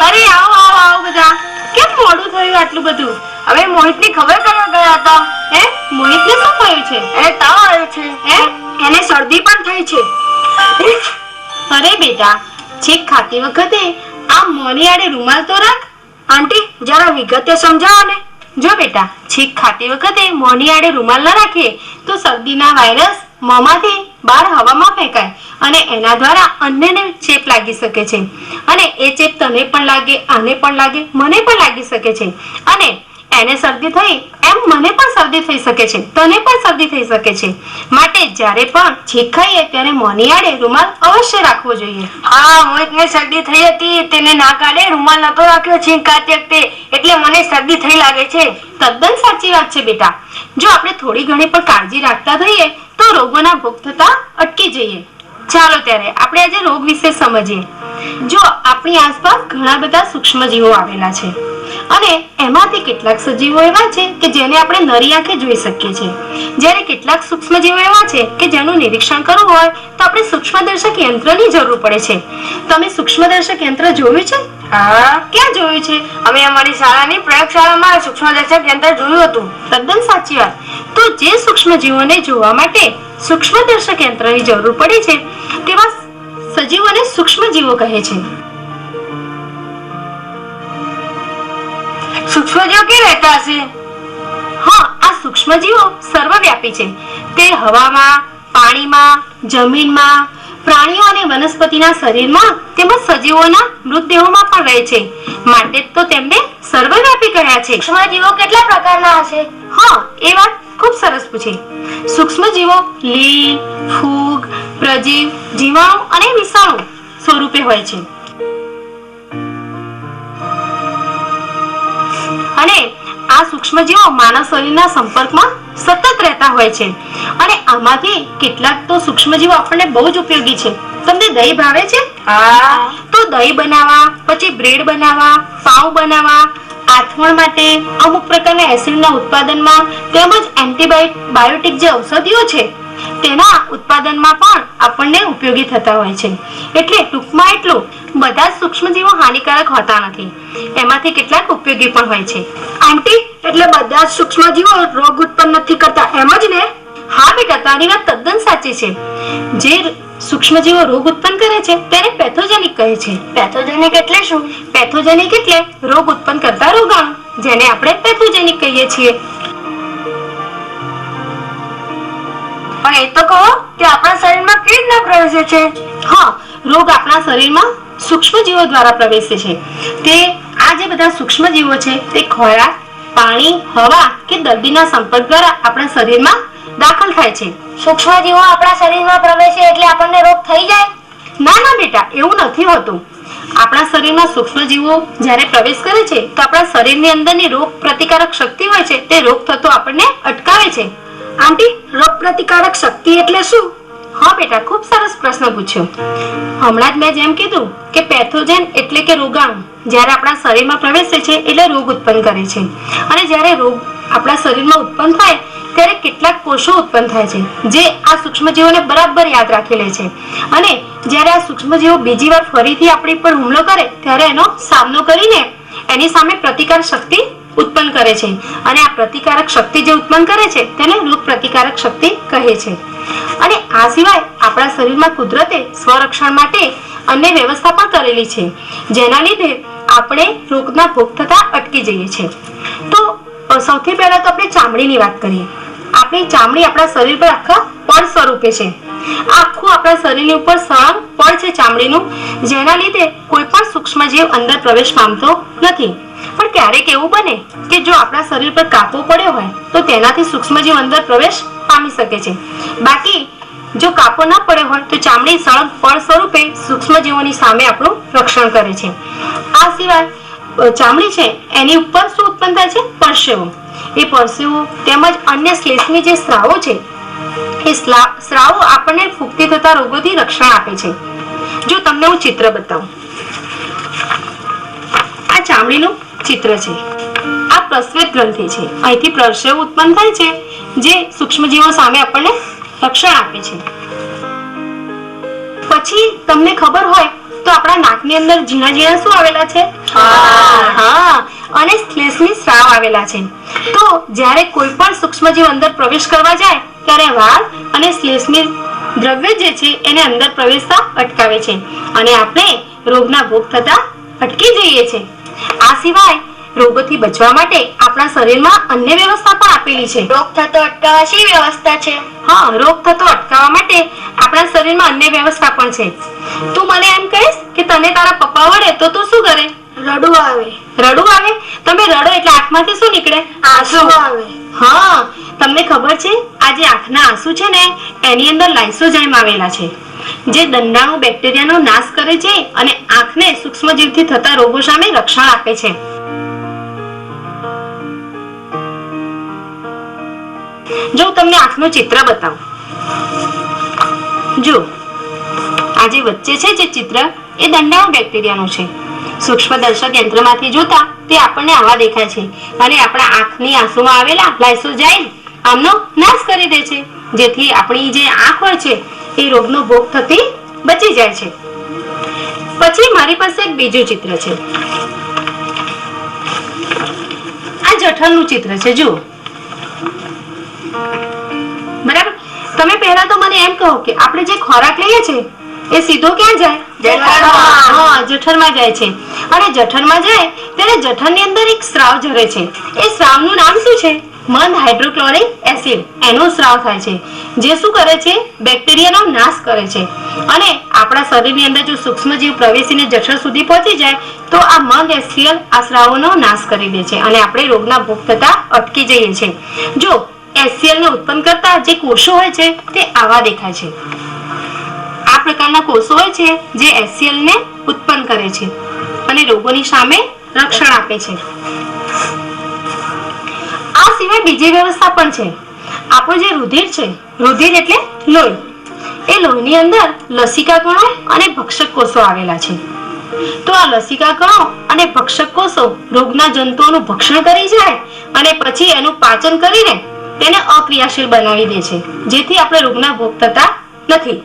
અરે આવો આવો આવો બધા. કેમ મોડું થયું આટલું બધું? હવે મોહિતની ખબર કરવા ગયા હતા. હે? મોહિત ને શું થયું છે? એને તાવ આવ્યો છે. હે? એને શરદી પણ થઈ છે. અરે બેટા છેક ખાતી વખતે આ મોની આડે રૂમાલ તો રાખ. આંટી જરા વિગતે સમજાવો ને જો બેટા છીક ખાતી વખતે મોની આડે રૂમાલ ન રાખીએ તો શરદીના વાયરસ મોંમાંથી બહાર હવામાં ફેંકાય અને એના દ્વારા અન્યને ચેપ લાગી શકે છે. અને એ ચેપ તને પણ લાગે, આને પણ લાગે, મને પણ લાગી શકે છે. અને એને શરદી થઈ એમ મને પણ શરદી થઈ શકે છે તને પણ શરદી થઈ શકે છે. માટે જ્યારે પણ છીક ખાઈએ ત્યારે મોની આડે રૂમાલ અવશ્ય રાખવો જોઈએ. હા મોહિતને શરદી થઈ હતી તેને ના કાઢે રૂમાલ નતો રાખ્યો છીંક કાઢતી વખતે એટલે મને શરદી થઈ લાગે છે. તદ્દન સાચી વાત છે બેટા. જો આપણે થોડી ઘણી પણ કાળજી રાખતા થઈએ તો રોગોના ભોગ થતા અટકી જઈએ. ચાલો ત્યારે આપણે આજે રોગ વિશે સમજીએ. જો આપણી આસપાસ ઘણા બધા સૂક્ષ્મજીવો આવેલા છે. અને એમાંથી કેટલાક સજીવો એવા છે કે જેને આપણે નરી આંખે જોઈ શકીએ છીએ. જ્યારે કેટલાક સૂક્ષ્મજીવો એવા છે કે જેનું નિરીક્ષણ કરવું હોય તો આપણે સૂક્ષ્મદર્શક યંત્રની જરૂર પડે છે. તમે સૂક્ષ્મદર્શક યંત્ર જોયું છે? હા. ક્યાં જોયું છે? અમે અમારી શાળાની પ્રયોગશાળામાં સૂક્ષ્મદર્શક યંત્ર જોયું હતું. તદ્દન સાચી વાત. તો જે સૂક્ષ્મજીવોને જોવા માટે સૂક્ષ્મદર્શક યંત્રની જરૂર પડે છે તેવા સજીવોને સૂક્ષ્મજીવો કહે છે. સૂક્ષ્મજીવો કે રહેતા હશે? હા આ સૂક્ષ્મજીવો સર્વવ્યાપી છે. તે હવામાં પાણીમાં જમીનમાં પ્રાણીઓ અને વનસ્પતિના શરીરમાં તેમજ સજીવોના મૃતદેહોમાં પણ રહે છે. માટે તો તેમને સર્વવ્યાપી કહ્યા છે. સૂક્ષ્મજીવો કેટલા પ્રકારના હશે? હા એ વાત ખૂબ સરસ પૂછી. સૂક્ષ્મજીવો લીલ ફૂગ પ્રજીવ જીવાણુ અને વિષાણુ સ્વરૂપે હોય છે. અને આ સૂક્ષ્મજીવો માનવ શરીરના સંપર્કમાં સતત રહેતા હોય છે. અને આમાંથી કેટલાક તો સૂક્ષ્મજીવો આપણને બહુ જ ઉપયોગી છે. તમને દહીં ભાવે છે? હા. તો દહીં બનાવવા પછી બ્રેડ બનાવવા પાઉં બનાવવા આથવણ માટે અમુક પ્રકારના એસિડના ઉત્પાદનમાં તેમજ એન્ટીબાયોટિક જે ઔષધિઓ છે તેના ઉત્પાદનમાં પણ આપણને ઉપયોગી થતા હોય છે. એટલે ટૂંકમાં એટલું બધા સૂક્ષ્મજીવો હાનિકારક હોતા નથી. એમાંથી કેટલાક ઉપયોગી પણ હોય છે. આંટી એટલે બધા જ સૂક્ષ્મજીવો રોગ ઉત્પન્ન નથી કરતા. એમ જ ને? હા બેટા તારી વાત તદ્દન સાચી છે. જે સૂક્ષ્મજીવો રોગ ઉત્પન્ન કરે છે તેને પેથોજેનિક કહે છે. પેથોજેનિક એટલે શું? પેથોજેનિક એટલે રોગ ઉત્પન્ન કરતા રોગાણુ જેને આપણે પેથોજેનિક કહીએ છીએ. પણ એ તો કહો કે આપણા શરીરમાં કેવી રીતના પ્રવેશે છે. હા રોગ આપણા શરીરમાં સૂક્ષ્મજીવો દ્વારા પ્રવેશે છે. તે આ જે બધા સૂક્ષ્મજીવો છે તે ખોરાક પાણી હવા કે દર્દીના સંપર્ક દ્વારા આપણા શરીરમાં દાખલ થાય છે. સૂક્ષ્મજીવો આપણા શરીરમાં પ્રવેશે એટલે આપણને રોગ થઈ જાય? ના ના બેટા એવું નથી હોતું. આપણા શરીરમાં સૂક્ષ્મજીવો જ્યારે પ્રવેશ કરે છે તો આપણા શરીરની અંદરની રોગ પ્રતિકારક શક્તિ હોય છે તે રોગ થતો આપણને અટકાવે છે. આંટી રોગ પ્રતિકારક શક્તિ એટલે શું? બેટા, ખૂબ સરસ પ્રશ્ન પૂછ્યો. હમણાં જ મેં જેમ કીધું કે પેથોજન એટલે કે રોગાણુ, જ્યારે આપણા શરીરમાં પ્રવેશે છે એટલે રોગ ઉત્પન્ન કરે છે. અને જ્યારે રોગ આપણા શરીરમાં ઉત્પન્ન થાય, ત્યારે કેટલાક કોષો ઉત્પન્ન થાય છે, જે આ સૂક્ષ્મજીવોને બરાબર યાદ રાખી લે છે. અને જ્યારે આ સૂક્ષ્મજીવો બીજી વાર ફરીથી આપણી પર હુમલો કરે, ત્યારે એનો સામનો કરીને એની સામે પ્રતિકાર શક્તિ ઉત્પન્ન કરે છે અને આ પ્રતિકારક શક્તિ જે ઉત્પન્ન કરે છે તેને રોગ પ્રતિકારક શક્તિ કહે છે. અને આ સિવાય આપણા શરીરમાં કુદરતે સ્વરક્ષણ માટે અન્ય વ્યવસ્થા પણ કરેલી છે, જેના લીધે આપણે રોગના ભોગ થતા અટકી જઈએ છીએ તો સૌથી પહેલા તો આપણે ચામડીની વાત કરીએ. આપણી ચામડી આપણા શરીર પર આખા પડ સ્વરૂપે છે. આખું આપણા શરીરની ઉપર સળંગ પડ છે ચામડીનું, જેના લીધે કોઈ પણ સૂક્ષ્મજીવ અંદર પ્રવેશ પામતો નથી. પણ ક્યારેક એવું બને કે જો આપણા શરીર પર કાપો પડ્યો હોય, તો તેનાથી સૂક્ષ્મજીવ અંદર પ્રવેશ પામી શકે છે. બાકી, જો કાપો ના પડ્યો હોય, તો ચામડી સળંગ ફળ સ્વરૂપે સૂક્ષ્મજીવોની સામે આપણું રક્ષણ કરે છે. આ સિવાય ચામડી છે, એની ઉપર શું ઉત્પન્ન થાય છે? પરસેવો. એ પરસેવો તેમજ અન્ય શ્લેષ્મી જે સ્રાવો છે, એ સ્રાવો આપણને ફૂગથી થતા રોગોથી રક્ષણ આપે છે. જો તમને હું ચિત્ર બતાવું. આ ચામડીનું ચિત્ર છે આ પ્રસ્વેત ગ્રંથિ છે. અહીંથી પ્રસવ ઉત્પન્ન થાય છે જે સૂક્ષ્મજીવો સામે આપણને રક્ષણ આપે છે. પછી તમને ખબર હોય તો આપણા નાકની અંદર ઝીણા ઝીણા શું આવેલા છે? હા. હા અને શ્લેષની સ્રાવ આવેલા છે. તો જ્યારે કોઈ પણ સૂક્ષ્મજીવ અંદર પ્રવેશ કરવા જાય ત્યારે વાળ અને શ્લેષની દ્રવ્ય જે છે એને અંદર પ્રવેશતા અટકાવે છે. અને આપણે રોગના ભોગ થતા અટકી જઈએ છે આ સિવાય રોગોથી બચવા માટે આપણા શરીરમાં અન્ય વ્યવસ્થા પણ આપેલી છે. રોગ થતો અટકાવવા શી વ્યવસ્થા છે? હા રોગ થતો અટકાવવા માટે આપણા શરીરમાં અન્ય વ્યવસ્થા પણ છે. તું મને એમ કહીશ કે તને તારા પપ્પા વડે તો તું શું કરે? રડવું આવે. રડવું આવે? તમે રડો એટલે આંખમાંથી શું નીકળે? આંસુ આવે. હા, તમને ખબર છે આ જે આંખના આંસુ છે ને, એની અંદર લાઇસોજાઇમ આવેલા છે. જે દંડાણુ બેક્ટેરિયાનો નાશ કરે છે અને આંખને સૂક્ષ્મજીવથી થતા રોગો સામે રક્ષણ આપે છે. જો તમને આંખનું ચિત્ર બતાવું. જો આ જે વચ્ચે છે જે ચિત્ર, એ દંડાણુ બેક્ટેરિયાનું છે. સૂક્ષ્મ દર્શક યંત્રમાંથી જોતા તે આપણને આવા દેખાય છે. અને આપણા આંખની આંસુમાં આવેલા લાઇસોઝાઇમ આમનો નાશ કરી દે છે. જેથી આપણી જે આંખ હોય છે, એ રોગનો ભોગ થતી બચી જાય છે. પછી મારી પાસે એક બીજું ચિત્ર છે. આ જઠરનું ચિત્ર છે, જુઓ. બરાબર? તમે પહેલા તો મને એમ કહો કે આપણે જે ખોરાક લઈએ છીએ એ સીધો ક્યાં જાય? જઠરમાં. જઠરમાં જાય છે. અને જઠરમાં જાય ત્યારે જઠરની અંદર એક સ્રાવ ઝરે છે. એ સ્રાવનું નામ શું છે? મંદ હાઇડ્રોક્લોરિક એસિડ. એનો સ્રાવ થાય છે. જે શું કરે છે? બેક્ટેરિયાનો નાશ કરે છે. અને આપણા શરીરની અંદર જો સૂક્ષ્મજીવ પ્રવેશીને જઠર સુધી પહોંચી જાય તો આ મંદ એસિયલ આ સ્રાવોનો નાશ કરી દે છે. અને આપણે રોગના ભોગ થતા અટકી જઈએ છીએ. જો એસિયલ ને ઉત્પન્ન કરતા જે કોષો હોય છે તે આવા દેખાય છે. પ્રકારના કોષો હોય છે જે એસિયલ ને ઉત્પન્ન કરે છે અને રોગોની સામે રક્ષણ આપે છે. આ સિવાય બીજી વ્યવસ્થા પણ છે. આપણું જે રુધિર છે, રુધિર એટલે લોહી. એ લોહીની અંદર લસિકા કણો અને ભક્ષક કોષો આવેલા છે. તો આ લસિકા કણો અને ભક્ષક કોષો રોગના જંતુઓનું ભક્ષણ કરી જાય અને પછી એનું પાચન કરીને તેને અક્રિયાશીલ બનાવી દે છે, જેથી આપણે રોગના ભોગ થતા નથી.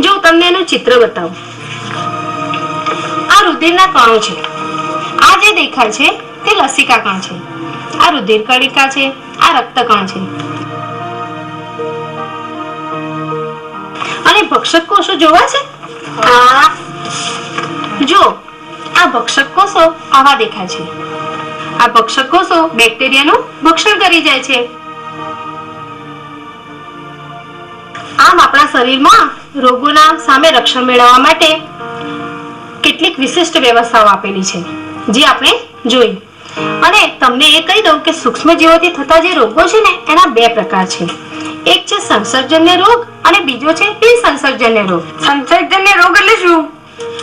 જો તમને એનું ચિત્ર બતાવું. આ રુધિરના કણો છે. આ જે દેખાય છે તે લસિકા કણ છે. આ રુધિર કણિકા છે આ રક્તકણ છે. અને ભક્ષક કોષો જોવા છે? આ જો આ ભક્ષક કોષો આવા દેખાય છે. આ ભક્ષક કોષો બેક્ટેરિયાનું ભક્ષણ કરી જાય છે. આમ આપણા શરીરમાં રોગોના સામે રક્ષણ મેળવવા માટે કેટલીક વિશિષ્ટ વ્યવસ્થાઓ આપેલી છે જે આપણે જોઈ. અને તમને એ કહી દઉં કે સૂક્ષ્મજીવોથી થતા જે રોગો છે ને એના બે પ્રકાર છે. એક છે સંસર્જન્ય રોગ અને બીજો છે બિનસંસર્જન્ય રોગ. સંસર્જન્ય રોગ એટલે શું?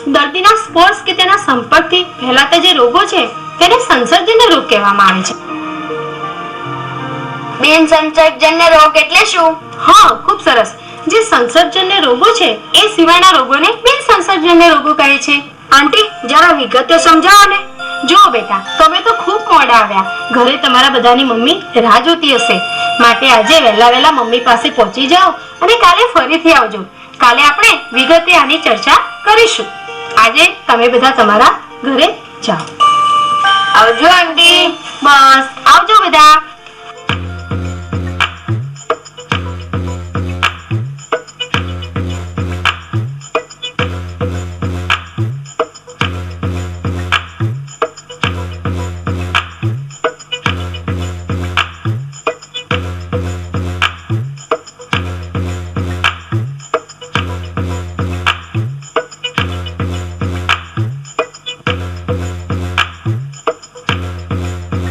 દર્દીના સ્પર્શ કે તેના સંપર્કથી ફેલાતા જે રોગો છે તેને સંસર્જન્ય રોગ કહેવામાં આવે છે. બિનસંસર્જન્ય રોગ એટલે શું? હા ખૂબ સરસ. જે સંસર્જન્ય રોગો છે, એ સિવાયના રોગોને બિન સંસર્જન્ય રોગો કહે છે. આંટી, જરા વિગતે સમજાવો ને. જો બેટા, તમે તો ખૂબ મોડા આવ્યા. ઘરે તમારા બધાની મમ્મી રાહ જોતી હશે. માટે આજે વહેલા વહેલા મમ્મી પાસે પહોંચી જાઓ અને કાલે ફરીથી આવજો. કાલે આપણે વિગતે આની ચર્ચા કરીશું. આજે તમે બધા તમારા ઘરે જાઓ. આવજો, આંટી. બસ. આવજો બધા.